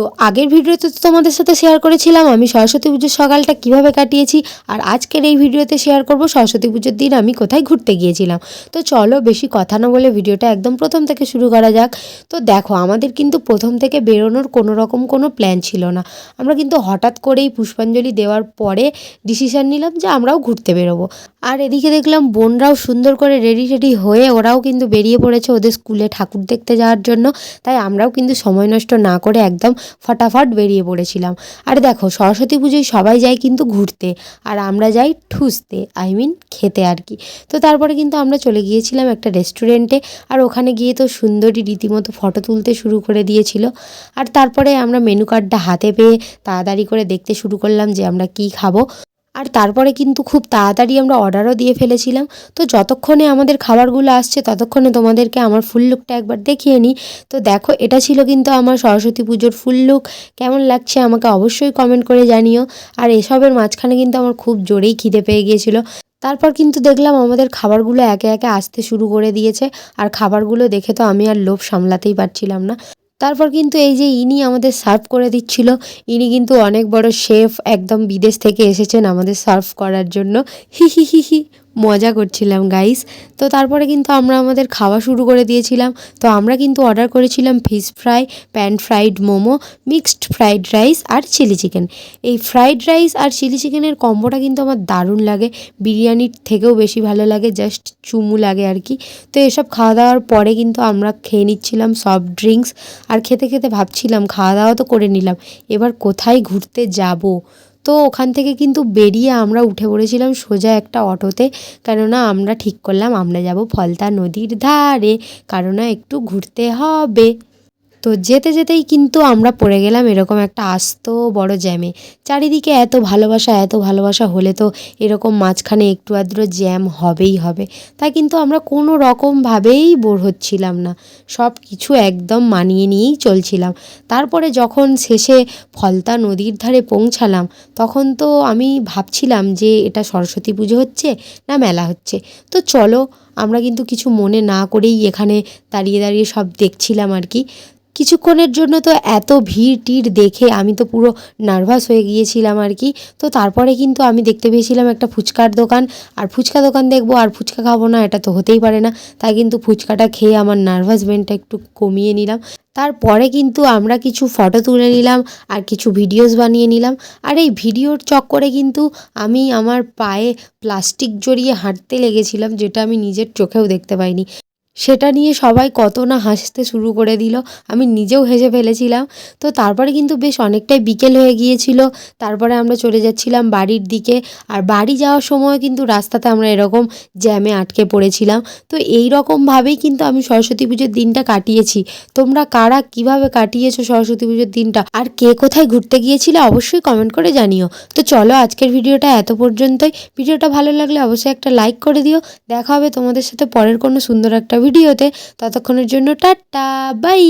তো আগের ভিডিওতে তো তোমাদের সাথে শেয়ার করেছিলাম, আমি সরস্বতী পুজোর সকালটা কীভাবে কাটিয়েছি আর আজকের এই ভিডিওতে শেয়ার করব সরস্বতী পুজোর দিন আমি কোথায় ঘুরতে গিয়েছিলাম। তো চলো বেশি কথা না বলে ভিডিওটা একদম প্রথম থেকে শুরু করা যাক। তো দেখো, আমাদের কিন্তু প্রথম থেকে বেরোনোর কোনো রকম কোনো প্ল্যান ছিল না। আমরা কিন্তু হঠাৎ করেই পুষ্পাঞ্জলি দেওয়ার পরে ডিসিশন নিলাম যে আমরাও ঘুরতে বেরোবো। আর এদিকে দেখলাম বোনরাও সুন্দর করে রেডি রেডি হয়ে ওরাও কিন্তু বেরিয়ে পড়েছে ওদের স্কুলে ঠাকুর দেখতে যাওয়ার জন্য। তাই আমরাও কিন্তু সময় নষ্ট না করে একদম ফটাফট বেরিয়ে পড়েছিলাম। আর দেখো, সরস্বতী পুজোয় সবাই যায় কিন্তু ঘুরতে, আর আমরা যাই ঠুসতে আই মিন খেতে আর কি। তো তারপরে কিন্তু আমরা চলে গিয়েছিলাম একটা রেস্টুরেন্টে আর ওখানে গিয়ে তো সুন্দরী রীতিমতো ফটো তুলতে শুরু করে দিয়েছিল। আর তারপরে আমরা মেনু কার্ডটা হাতে পেয়ে তাড়াতাড়ি করে দেখতে শুরু করলাম যে আমরা কি খাব। আর তারপরে কিন্তু খুব তাড়াতাড়ি আমরা অর্ডারও দিয়ে ফেলেছিলাম। তো যতক্ষণে আমাদের খাবারগুলো আসছে, ততক্ষণে তোমাদেরকে আমার ফুল লুকটা একবার দেখিয়ে নিই। তো দেখো, এটা ছিল কিন্তু আমার সরস্বতী পুজোর ফুল লুক কেমন লাগছে আমাকে অবশ্যই কমেন্ট করে জানিও। আর এসবের মাঝখানে কিন্তু আমার খুব জোরেই খিদে পেয়ে গিয়েছিল। তারপর কিন্তু দেখলাম আমাদের খাবারগুলো একে একে আসতে শুরু করে দিয়েছে। আর খাবারগুলো দেখে তো আমি আর লোভ সামলাতেই পারছিলাম না। তারপর কিন্তু এই যে ইনি আমাদের সার্ভ করে দিচ্ছিল, ইনি কিন্তু অনেক বড় শেফ, একদম বিদেশ থেকে এসেছেন আমাদের সার্ভ করার জন্য। হি হি হি হি। মজা করছিলাম গাইস তো তারপরে কিন্তু আমরা আমাদের খাওয়া শুরু করে দিয়েছিলাম। তো আমরা কিন্তু অর্ডার করেছিলাম fish fry pan fried momo mixed fried rice আর চিলি চিকেন এই ফ্রাইড রাইস আর চিলি চিকেনের কম্বোটা কিন্তু আমার দারুণ লাগে। বিরিয়ানির থেকেও বেশি ভালো লাগে জাস্ট চুমু লাগে আর কি। তো এসব খাওয়া দাওয়ার পরে কিন্তু আমরা খেয়ে নিচ্ছিলাম সফট ড্রিঙ্কস আর খেতে খেতে ভাবছিলাম, খাওয়া দাওয়া তো করে নিলাম। এবার কোথায় ঘুরতে যাব? তো ওখান থেকে কিন্তু বেরিয়ে আমরা উঠে পড়েছিলাম সোজা একটা অটোতে। কেননা আমরা ঠিক করলাম আমরা যাব ফলতা নদীর ধারে। কারণ একটু ঘুরতে হবে। তো যেতে যেতেই কিন্তু আমরা পড়ে গেলাম এরকম একটা আস্ত বড় জ্যামে চারিদিকে এত ভালোবাসা এত ভালোবাসা হলে তো এরকম মাঝখানে একটু আধটু জ্যাম হবেই হবে। তাই কিন্তু আমরা কোনো রকমভাবেই বোর হচ্ছিলাম না। সব কিছু একদম মানিয়ে নিয়েই চলছিলাম। তারপরে যখন শেষে ফলতা নদীর ধারে পৌঁছালাম, তখন তো আমি ভাবছিলাম যে এটা সরস্বতী পুজো হচ্ছে না মেলা হচ্ছে। তো চলো, আমরা কিন্তু কিছু মনে না করেই এখানে দাঁড়িয়ে দাঁড়িয়ে সব দেখছিলাম আর কি। কিছুক্ষণের জন্য তো এত ভিড় টিড় দেখে আমি তো পুরো নার্ভাস হয়ে গিয়েছিলাম আর কি। তো তারপরে কিন্তু আমি দেখতে পেয়েছিলাম একটা ফুচকার দোকান। আর ফুচকা দোকান দেখব, আর ফুচকা খাব না, এটা তো হতেই পারে না। তাই কিন্তু ফুচকাটা খেয়ে আমার নার্ভাস নার্ভাসমেন্টটা একটু কমিয়ে নিলাম। তারপরে কিন্তু আমরা কিছু ফটো তুলে নিলাম, আর কিছু ভিডিওস বানিয়ে নিলাম। আর এই ভিডিওর চক্করে কিন্তু আমি আমার পায়ে প্লাস্টিক জড়িয়ে হাঁটতে লেগেছিলাম, যেটা আমি নিজের চোখেও দেখতে পাইনি। সেটা নিয়ে সবাই কত না হাসতে শুরু করে দিল। আমি নিজেও হেসে ফেলেছিলাম। তো তারপরে কিন্তু বেশ অনেকটাই বিকেল হয়ে গিয়েছিল। তারপরে আমরা চলে যাচ্ছিলাম বাড়ির দিকে। আর বাড়ি যাওয়ার সময় কিন্তু রাস্তাতে আমরা এরকম জ্যামে আটকে পড়েছিলাম। তো এই রকমভাবেই কিন্তু আমি সরস্বতী পুজোর দিনটা কাটিয়েছি। তোমরা কারা কীভাবে কাটিয়েছো সরস্বতী পুজোর দিনটা? আর কে কোথায় ঘুরতে গিয়েছিলে অবশ্যই কমেন্ট করে জানিও। তো চলো আজকের ভিডিওটা এত পর্যন্তই। ভিডিওটা ভালো লাগলে অবশ্যই একটা লাইক করে দিও। দেখা হবে তোমাদের সাথে পরের কোনো সুন্দর একটা ভিডিওতে ততক্ষণের জন্য টাটা বাই!